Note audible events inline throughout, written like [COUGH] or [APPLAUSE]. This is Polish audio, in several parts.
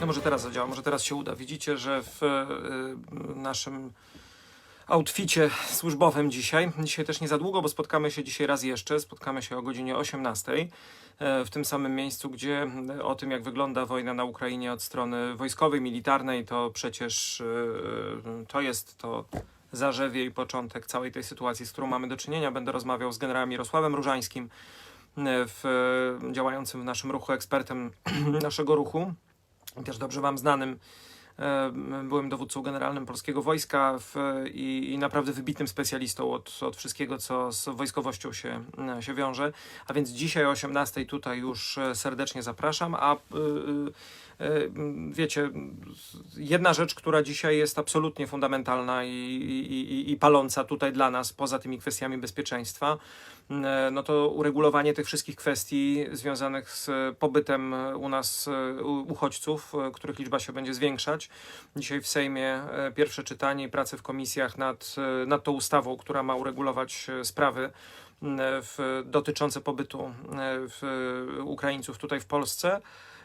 No może teraz zadziała, może teraz się uda. Widzicie, że w e, naszym outficie służbowym dzisiaj, dzisiaj też nie za długo, bo spotkamy się dzisiaj raz jeszcze, spotkamy się o godzinie 18 e, w tym samym miejscu, gdzie e, o tym, jak wygląda wojna na Ukrainie od strony wojskowej, militarnej, to przecież to jest to zarzewie i początek całej tej sytuacji, z którą mamy do czynienia. Będę rozmawiał z generałem Mirosławem Różańskim, w, e, działającym w naszym ruchu, ekspertem [CLEARS THROAT] naszego ruchu też dobrze Wam znanym. e, Byłem dowódcą generalnym polskiego wojska w, i, i naprawdę wybitnym specjalistą od, od wszystkiego, co z wojskowością się, e, się wiąże. A więc dzisiaj o 18 tutaj już e, serdecznie zapraszam. A wiecie, jedna rzecz, która dzisiaj jest absolutnie fundamentalna i, i, i, paląca tutaj dla nas, poza tymi kwestiami bezpieczeństwa, e, no to uregulowanie tych wszystkich kwestii związanych z pobytem u nas uchodźców, e, których liczba się będzie zwiększać. Dzisiaj w Sejmie pierwsze czytanie i prace w komisjach nad, nad tą ustawą, która ma uregulować sprawy w, dotyczące pobytu w, Ukraińców tutaj w Polsce.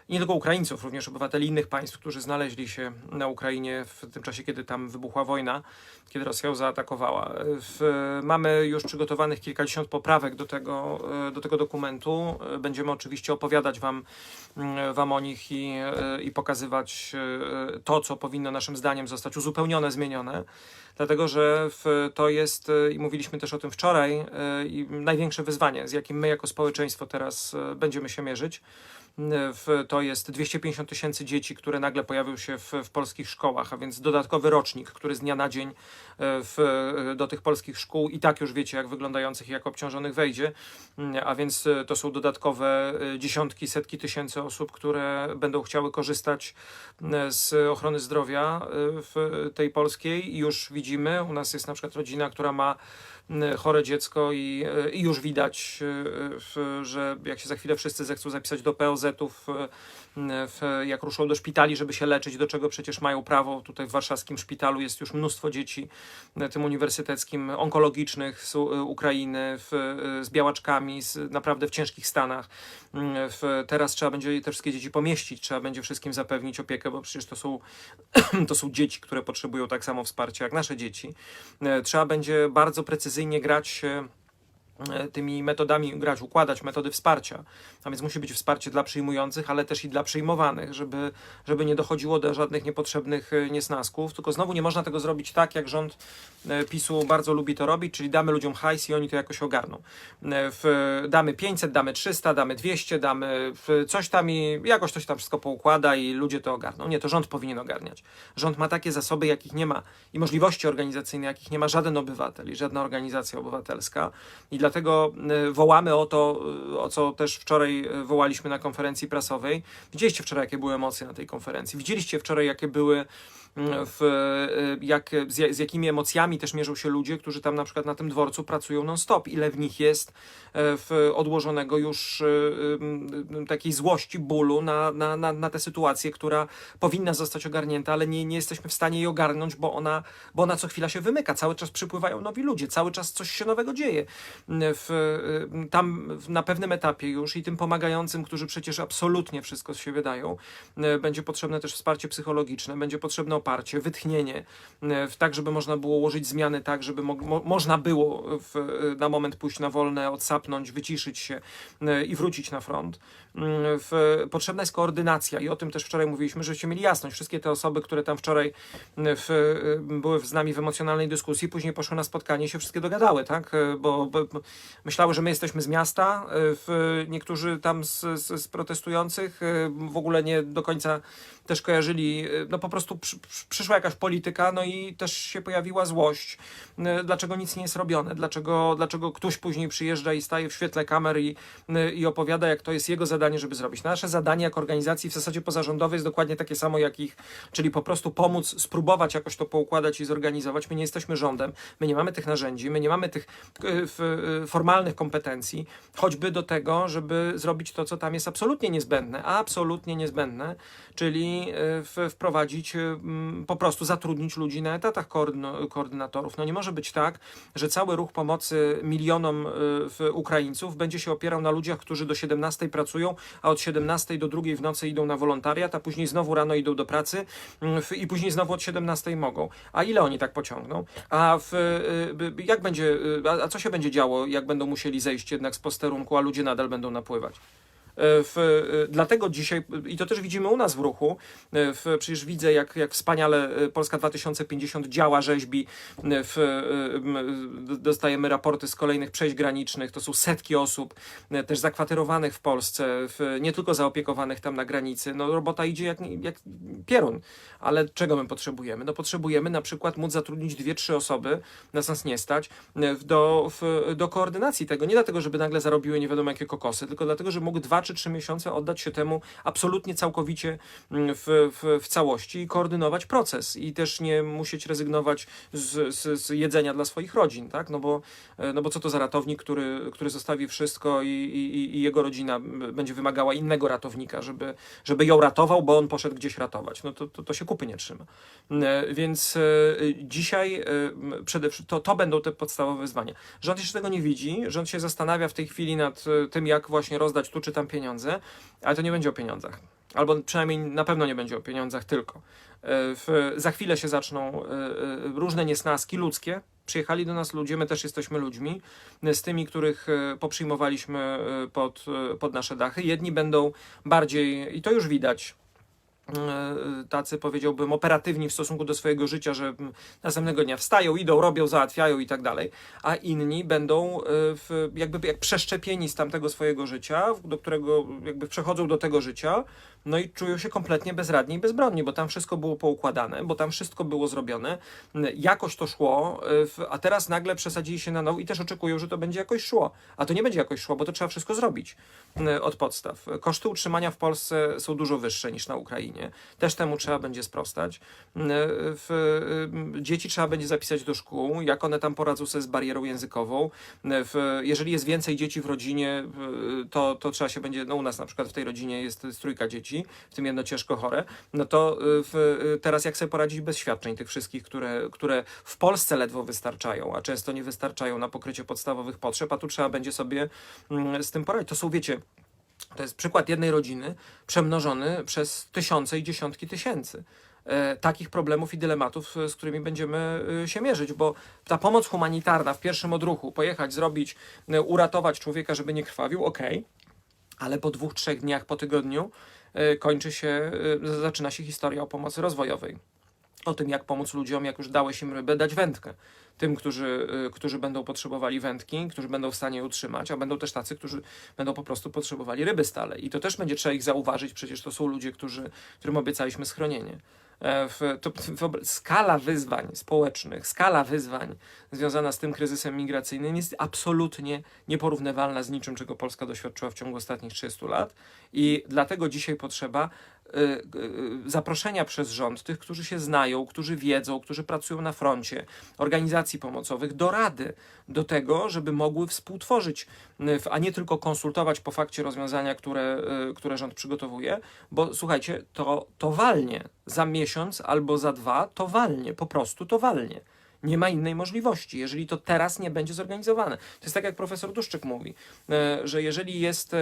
Nie tylko Ukraińców, również obywateli innych państw, którzy znaleźli się na Ukrainie w tym czasie, kiedy tam wybuchła wojna, kiedy Rosja ją zaatakowała. W, mamy już przygotowanych kilkadziesiąt poprawek do tego, e, do tego dokumentu. E, Będziemy oczywiście opowiadać wam, mm, wam o nich i, e, i pokazywać to, co powinno naszym zdaniem zostać uzupełnione, zmienione. Dlatego, że to jest, e, i mówiliśmy też o tym wczoraj, i największe wyzwanie, z jakim my jako społeczeństwo teraz e, będziemy się mierzyć. To jest 250 tysięcy dzieci, które nagle pojawią się w, w polskich szkołach, a więc dodatkowy rocznik, który z dnia na dzień w, do tych polskich szkół i tak już wiecie, jak wyglądających i jak obciążonych wejdzie, Mm, a więc to są dodatkowe dziesiątki, setki tysięcy osób, które będą chciały korzystać z ochrony zdrowia w tej polskiej i już widzimy, u nas jest na przykład rodzina, która ma chore dziecko i, e, i już widać, w, że jak się za chwilę wszyscy zechcą zapisać do POZ-ów, jak ruszą do szpitali, żeby się leczyć, do czego przecież mają prawo. Tutaj w warszawskim szpitalu jest już mnóstwo dzieci, tym uniwersyteckim, onkologicznych z Ukrainy, w, z białaczkami, z, naprawdę w ciężkich stanach. W, teraz trzeba będzie te wszystkie dzieci pomieścić, trzeba będzie wszystkim zapewnić opiekę, bo przecież to są, [CLEARS THROAT] to są dzieci, które potrzebują tak samo wsparcia jak nasze dzieci. Trzeba będzie bardzo precyzyjnie grać e, e, tymi metodami grać, układać metody wsparcia. A więc musi być wsparcie dla przyjmujących, ale też i dla przyjmowanych, żeby, żeby nie dochodziło do żadnych niepotrzebnych e, niesnasków. Tylko znowu nie można tego zrobić tak, jak rząd e, PiSu bardzo lubi to robić, czyli damy ludziom hajs i oni to jakoś ogarną. E, W, damy 500, damy 300, damy 200, damy coś tam i jakoś to się tam wszystko poukłada i ludzie to ogarną. Nie, to rząd powinien ogarniać. Rząd ma takie zasoby, jakich nie ma i możliwości organizacyjne, jakich nie ma żaden obywatel i żadna organizacja obywatelska. I dlatego y, wołamy o to, y, o co też wczoraj y, wołaliśmy na konferencji prasowej. Widzieliście wczoraj, jakie były emocje na tej konferencji. Widzieliście wczoraj, jakie były w, y, jak, z, z jakimi emocjami też mierzą się ludzie, którzy tam na przykład na tym dworcu pracują non-stop. Ile w nich jest e, w odłożonego już y, y, takiej złości, bólu na, na, na, na tę sytuację, która powinna zostać ogarnięta, ale nie, nie jesteśmy w stanie jej ogarnąć, bo ona, bo ona co chwila się wymyka. Cały czas przypływają nowi ludzie, cały czas coś się nowego dzieje. W, y, tam w- na pewnym etapie już i tym pomagającym, którzy przecież absolutnie wszystko z siebie dają, będzie potrzebne też wsparcie psychologiczne, będzie potrzebne oparcie, wytchnienie, y, w- tak, żeby można było ułożyć zmiany tak, żeby mo mo można było w, y, na moment pójść na wolne, odsapnąć, wyciszyć się y, i wrócić na front. Mm, W, potrzebna jest koordynacja i o tym też wczoraj mówiliśmy, żebyście mieli jasność. Wszystkie te osoby, które tam wczoraj w, były z nami w emocjonalnej dyskusji, później poszły na spotkanie i się wszystkie dogadały, tak? Bo, bo, myślały, że my jesteśmy z miasta, niektórzy tam z, z, z protestujących w ogóle nie do końca też kojarzyli, no po prostu przy, przyszła jakaś polityka, no i też się pojawiła złość. Y, Dlaczego nic nie jest robione? Dlaczego, dlaczego ktoś później przyjeżdża i staje w świetle kamer i, y, i opowiada, jak to jest jego zadanie, żeby zrobić. Nasze zadanie jako organizacji w zasadzie pozarządowej jest dokładnie takie samo jak ich, czyli po prostu pomóc, spróbować jakoś to poukładać i zorganizować. My nie jesteśmy rządem, my nie mamy tych narzędzi, my nie mamy tych y, formalnych kompetencji, choćby do tego, żeby zrobić to, co tam jest absolutnie niezbędne, absolutnie niezbędne, czyli wprowadzić po prostu zatrudnić ludzi na etatach koordynatorów. No nie może być tak, że cały ruch pomocy milionom y, Ukraińców będzie się opierał na ludziach, którzy do 17 pracują, a od 17 do 2 w nocy idą na wolontariat, a później znowu rano idą do pracy mm, i później znowu od 17 mogą. A ile oni tak pociągną? A w, y, y, jak będzie, a co się będzie działo, jak będą musieli zejść jednak z posterunku, a ludzie nadal będą napływać? E, W, e, dlatego dzisiaj, i to też widzimy u nas w ruchu, e, w, przecież widzę, jak, jak wspaniale Polska 2050 działa, rzeźbi, w, dostajemy raporty z kolejnych przejść granicznych, to są setki osób też zakwaterowanych w Polsce, w, nie tylko zaopiekowanych tam na granicy. No robota idzie jak, jak pierun, ale czego my potrzebujemy? No potrzebujemy na przykład móc zatrudnić dwie, trzy osoby, nas nas nie stać, do, w, do koordynacji tego. Nie dlatego, żeby nagle zarobiły nie wiadomo jakie kokosy, tylko dlatego, żeby mógł dwa czy trzy miesiące oddać się temu absolutnie, całkowicie mm, w, w, w całości i koordynować proces i też nie musieć rezygnować z, z, z jedzenia dla swoich rodzin, tak? No bo, e, no bo co to za ratownik, który, który zostawi wszystko i, i, i jego rodzina będzie wymagała innego ratownika, żeby, żeby ją ratował, bo on poszedł gdzieś ratować. No to, to, to się kupy nie trzyma. E, Więc e, dzisiaj przede wszystkim to, to będą te podstawowe wyzwania. Rząd jeszcze tego nie widzi, rząd się zastanawia w tej chwili nad tym, jak właśnie rozdać tu czy tam pieniądze, ale to nie będzie o pieniądzach. Albo przynajmniej na pewno nie będzie o pieniądzach tylko. E, W, za chwilę się zaczną e, e, różne niesnaski ludzkie. Przyjechali do nas ludzie, my też jesteśmy ludźmi, z tymi, których poprzyjmowaliśmy pod, pod nasze dachy. Jedni będą bardziej, i to już widać, tacy powiedziałbym operatywni w stosunku do swojego życia, że następnego dnia wstają, idą, robią, załatwiają i tak dalej, a inni będą e, w, jakby jak przeszczepieni z tamtego swojego życia, do którego jakby przechodzą do tego życia, no i czują się kompletnie bezradni i bezbronni, bo tam wszystko było poukładane, bo tam wszystko było zrobione, jakoś to szło, w- a teraz nagle przesadzili się na nowo i też oczekują, że to będzie jakoś szło, a to nie będzie jakoś szło, bo to trzeba wszystko zrobić m, od podstaw. Koszty utrzymania w Polsce są dużo wyższe niż na Ukrainie. Też temu trzeba będzie sprostać. M, dzieci trzeba będzie zapisać do szkół, jak one tam poradzą sobie z barierą językową. Jeżeli jest więcej dzieci w rodzinie, to, to trzeba się będzie, no u nas na przykład w tej rodzinie jest, jest trójka dzieci, w tym jedno ciężko chore, no to y, w, y, teraz jak sobie poradzić bez świadczeń tych wszystkich, które, które w Polsce ledwo wystarczają, a często nie wystarczają na pokrycie podstawowych potrzeb, a tu trzeba będzie sobie mm, z tym poradzić. To są, wiecie, to jest przykład jednej rodziny przemnożony przez tysiące i dziesiątki tysięcy. E, takich problemów i dylematów, e, z którymi będziemy e, się mierzyć, bo ta pomoc humanitarna w pierwszym odruchu, pojechać, zrobić, e, uratować człowieka, żeby nie krwawił, okej, ale po dwóch, trzech dniach, po tygodniu kończy się, e, zaczyna się historia o pomocy rozwojowej. O tym, jak pomóc ludziom, jak już dałeś im rybę, dać wędkę. Tym, którzy, y, którzy będą potrzebowali wędki, którzy będą w stanie utrzymać, a będą też tacy, którzy będą po prostu potrzebowali ryby stale. I to też będzie trzeba ich zauważyć, przecież to są ludzie, którzy, którym obiecaliśmy schronienie. E, W, to, skala wyzwań społecznych, skala wyzwań związana z tym kryzysem migracyjnym jest absolutnie nieporównywalna z niczym, czego Polska doświadczyła w ciągu ostatnich 30 lat. I dlatego dzisiaj potrzeba zaproszenia przez rząd tych, którzy się znają, którzy wiedzą, którzy pracują na froncie, organizacji pomocowych do rady, do tego, żeby mogły współtworzyć, y, a nie tylko konsultować po fakcie rozwiązania, które, y, które rząd przygotowuje, bo słuchajcie, to, to walnie. Za miesiąc albo za dwa to walnie, po prostu to walnie. Nie ma innej możliwości, jeżeli to teraz nie będzie zorganizowane. To jest tak, jak profesor Duszczyk mówi, że jeżeli jest.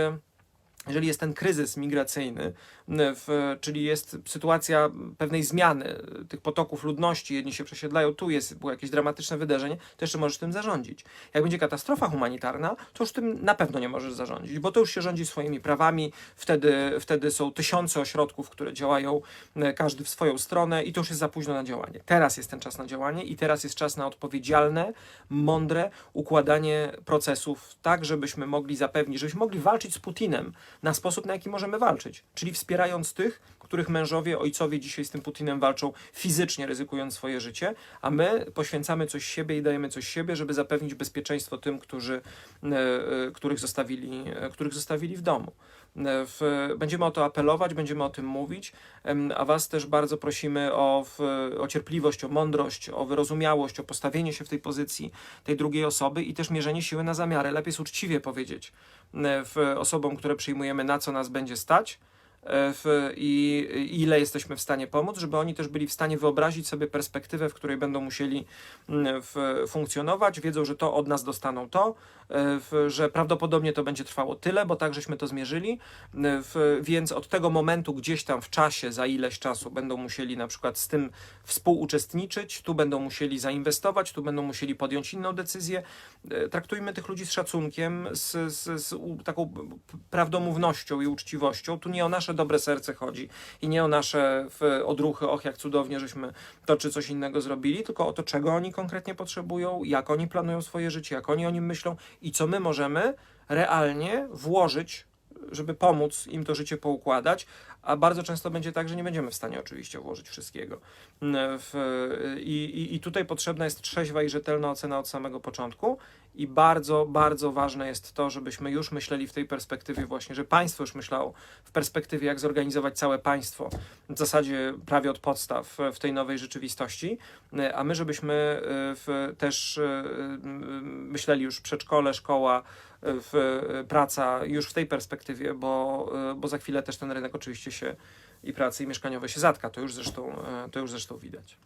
E, jeżeli jest ten kryzys migracyjny, w, czyli jest sytuacja pewnej zmiany tych potoków ludności, jedni się przesiedlają, tu jest było jakieś dramatyczne wydarzenie, to jeszcze możesz tym zarządzić. Jak będzie katastrofa humanitarna, to już tym na pewno nie możesz zarządzić, bo to już się rządzi swoimi prawami, wtedy, wtedy są tysiące ośrodków, które działają, y, każdy w swoją stronę i to już jest za późno na działanie. Teraz jest ten czas na działanie i teraz jest czas na odpowiedzialne, mądre układanie procesów tak, żebyśmy mogli zapewnić, żebyśmy mogli walczyć z Putinem na sposób, na jaki możemy walczyć, czyli wspierając tych, których mężowie, ojcowie dzisiaj z tym Putinem walczą fizycznie, ryzykując swoje życie, a my poświęcamy coś siebie i dajemy coś siebie, żeby zapewnić bezpieczeństwo tym, którzy, e, e, których, zostawili, e, których zostawili w domu. E, W, będziemy o to apelować, będziemy o tym mówić, a Was też bardzo prosimy o, o cierpliwość, o mądrość, o wyrozumiałość, o postawienie się w tej pozycji tej drugiej osoby i też mierzenie siły na zamiary. Lepiej jest uczciwie powiedzieć e, w osobom, które przyjmujemy, na co nas będzie stać, w, i ile jesteśmy w stanie pomóc, żeby oni też byli w stanie wyobrazić sobie perspektywę, w której będą musieli mm, w, funkcjonować. Wiedzą, że to od nas dostaną to, e, w, że prawdopodobnie to będzie trwało tyle, bo tak żeśmy to zmierzyli, e, w, więc od tego momentu gdzieś tam w czasie, za ileś czasu będą musieli na przykład z tym współuczestniczyć, tu będą musieli zainwestować, tu będą musieli podjąć inną decyzję. E, Traktujmy tych ludzi z szacunkiem, z, z, z taką prawdomównością i uczciwością. Tu nie o nasze dobre serce chodzi. I nie o nasze odruchy, och jak cudownie żeśmy to czy coś innego zrobili, tylko o to, czego oni konkretnie potrzebują, jak oni planują swoje życie, jak oni o nim myślą i co my możemy realnie włożyć żeby pomóc im to życie poukładać, a bardzo często będzie tak, że nie będziemy w stanie oczywiście włożyć wszystkiego. Mm, W, i, i, tutaj potrzebna jest trzeźwa i rzetelna ocena od samego początku i bardzo, bardzo ważne jest to, żebyśmy już myśleli w tej perspektywie właśnie, że państwo już myślało w perspektywie, jak zorganizować całe państwo, w zasadzie prawie od podstaw w tej nowej rzeczywistości, a my, żebyśmy y, w, też y, myśleli już przedszkole, szkoła, w praca już w tej perspektywie, bo, bo za chwilę też ten rynek oczywiście się i pracy i mieszkaniowe się zatka. To już zresztą, e, to już zresztą widać.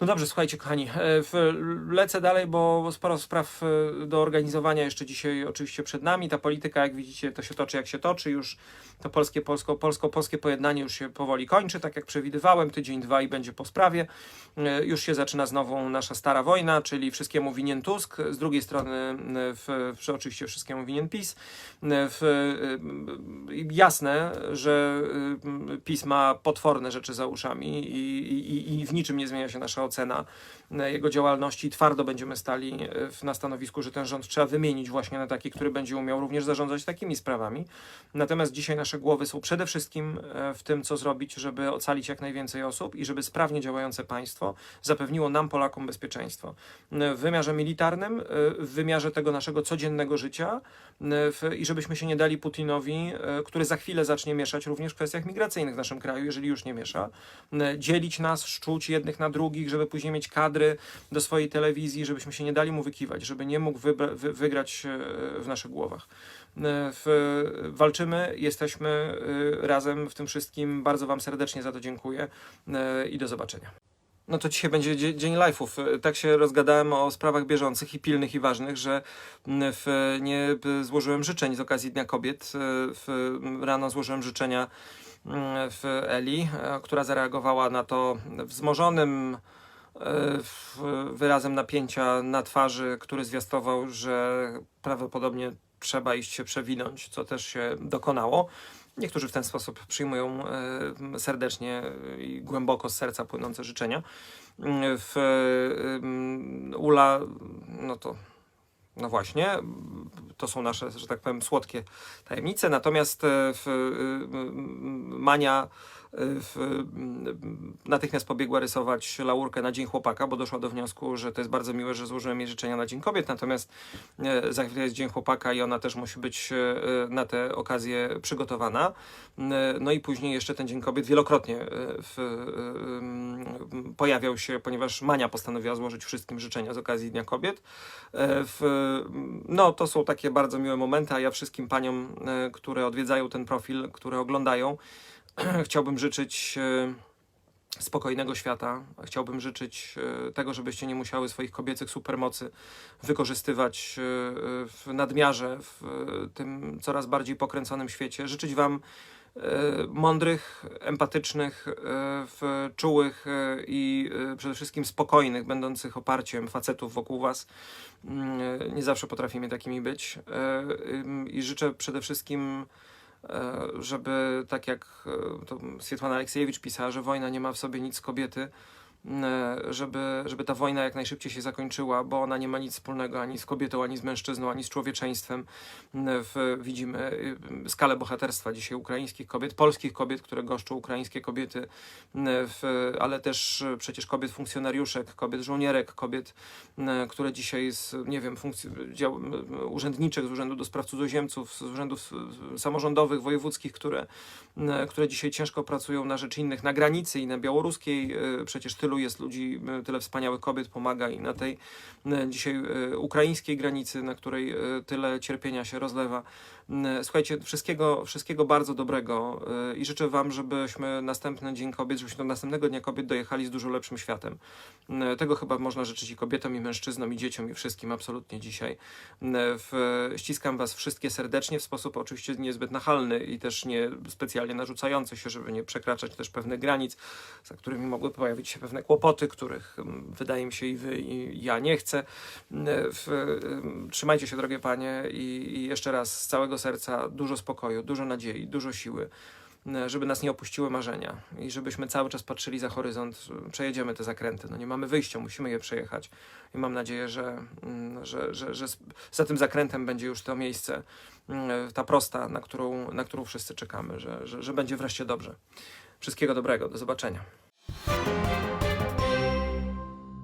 No dobrze, słuchajcie, kochani, e, lecę dalej, bo sporo spraw e, do organizowania jeszcze dzisiaj oczywiście przed nami. Ta polityka, jak widzicie, to się toczy, jak się toczy. Już to polskie, polsko, polsko-polskie pojednanie już się powoli kończy, tak jak przewidywałem. Tydzień, dwa i będzie po sprawie. E, Już się zaczyna znowu nasza stara wojna, czyli wszystkiemu winien Tusk. Z drugiej strony, w, w, oczywiście wszystkiemu winien PiS. W, jasne, że PiS ma potworne rzeczy za uszami i, i, i w niczym nie zmienia się nasza ocena jego działalności. Twardo będziemy stali e, na stanowisku, że ten rząd trzeba wymienić właśnie na taki, który będzie umiał również zarządzać takimi sprawami. Natomiast dzisiaj nasze głowy są przede wszystkim e, w tym, co zrobić, żeby ocalić jak najwięcej osób i żeby sprawnie działające państwo zapewniło nam, Polakom, bezpieczeństwo. E, W wymiarze militarnym, w wymiarze tego naszego codziennego życia w, i żebyśmy się nie dali Putinowi, który za chwilę zacznie mieszać również w kwestiach migracyjnych w naszym kraju, jeżeli już nie miesza, dzielić nas, szczuć jednych na drugich, żeby później mieć kadry do swojej telewizji, żebyśmy się nie dali mu wykiwać, żeby nie mógł wy- wygrać e, w naszych głowach. E, W, walczymy, jesteśmy e, razem w tym wszystkim. Bardzo Wam serdecznie za to dziękuję i do zobaczenia. No to dzisiaj będzie dzie- dzień live'ów. Tak się rozgadałem o sprawach bieżących i pilnych i ważnych, że w, nie złożyłem życzeń z okazji Dnia Kobiet. W, rano złożyłem życzenia w Eli, która zareagowała na to wzmożonym wyrazem napięcia na twarzy, który zwiastował, że prawdopodobnie trzeba iść się przewinąć, co też się dokonało. Niektórzy w ten sposób przyjmują e, serdecznie i głęboko z serca płynące życzenia. W, ym, Ula, no to no właśnie, to są nasze, że tak powiem, słodkie tajemnice. Natomiast e, w, Mania w, mm, natychmiast pobiegła rysować laurkę na Dzień Chłopaka, bo doszła do wniosku, że to jest bardzo miłe, że złożyłem jej życzenia na Dzień Kobiet. Natomiast e, za chwilę jest Dzień Chłopaka i ona też musi być e, na tę okazję przygotowana. E, No i później jeszcze ten Dzień Kobiet wielokrotnie w, em, pojawiał się, ponieważ Mania postanowiła złożyć wszystkim życzenia z okazji Dnia Kobiet. W, no, to są takie bardzo miłe momenty, a ja wszystkim paniom, które odwiedzają ten profil, które oglądają, [CLEARS THROAT] chciałbym życzyć e, spokojnego świata. Chciałbym życzyć e, tego, żebyście nie musiały swoich kobiecych supermocy wykorzystywać e, w nadmiarze w tym coraz bardziej pokręconym świecie. Życzyć wam mądrych, empatycznych, czułych i przede wszystkim spokojnych, będących oparciem facetów wokół was. Mm, Nie zawsze potrafimy takimi być. I życzę przede wszystkim, żeby tak jak e, to Swietłana Aleksiejewicz pisała, że wojna nie ma w sobie nic kobiety, e, żeby, żeby ta wojna jak najszybciej się zakończyła, bo ona nie ma nic wspólnego ani z kobietą, ani z mężczyzną, ani z człowieczeństwem. E, W, widzimy y, skalę bohaterstwa dzisiaj ukraińskich kobiet, polskich kobiet, które goszczą ukraińskie kobiety, e, w, ale też e, przecież kobiet funkcjonariuszek, kobiet żołnierek, kobiet, e, które dzisiaj z, nie wiem, funkcji, dział, e, urzędniczych z Urzędu do Spraw Cudzoziemców, z urzędów e, samorządowych, wojewódzkich, które, e, które dzisiaj ciężko pracują na rzecz innych na granicy i na białoruskiej. e, Przecież tylu jest ludzi, e, tyle wspaniałych kobiet pomaga i na tej e, dzisiaj e, ukraińskiej granicy, na której tyle cierpienia się rozlewa. Słuchajcie, wszystkiego, wszystkiego bardzo dobrego i życzę Wam, żebyśmy następny Dzień Kobiet, żebyśmy do następnego Dnia Kobiet dojechali z dużo lepszym światem. Tego chyba można życzyć i kobietom, i mężczyznom, i dzieciom, i wszystkim absolutnie dzisiaj. W, ściskam Was wszystkie serdecznie, w sposób oczywiście niezbyt nachalny i też nie specjalnie narzucający się, żeby nie przekraczać też pewnych granic, za którymi mogły pojawić się pewne kłopoty, których mm, wydaje mi się i Wy, i ja nie chcę. E, W, em, trzymajcie się, drogie Panie, i, i jeszcze raz z całego serca dużo spokoju, dużo nadziei, dużo siły żeby nas nie opuściły marzenia i żebyśmy cały czas patrzyli za horyzont, przejedziemy te zakręty. No nie mamy wyjścia, musimy je przejechać. I mam nadzieję, że, mm, że, że, że za tym zakrętem będzie już to miejsce, mm, ta prosta, na którą, na którą wszyscy czekamy, że, że, że będzie wreszcie dobrze. Wszystkiego dobrego, do zobaczenia.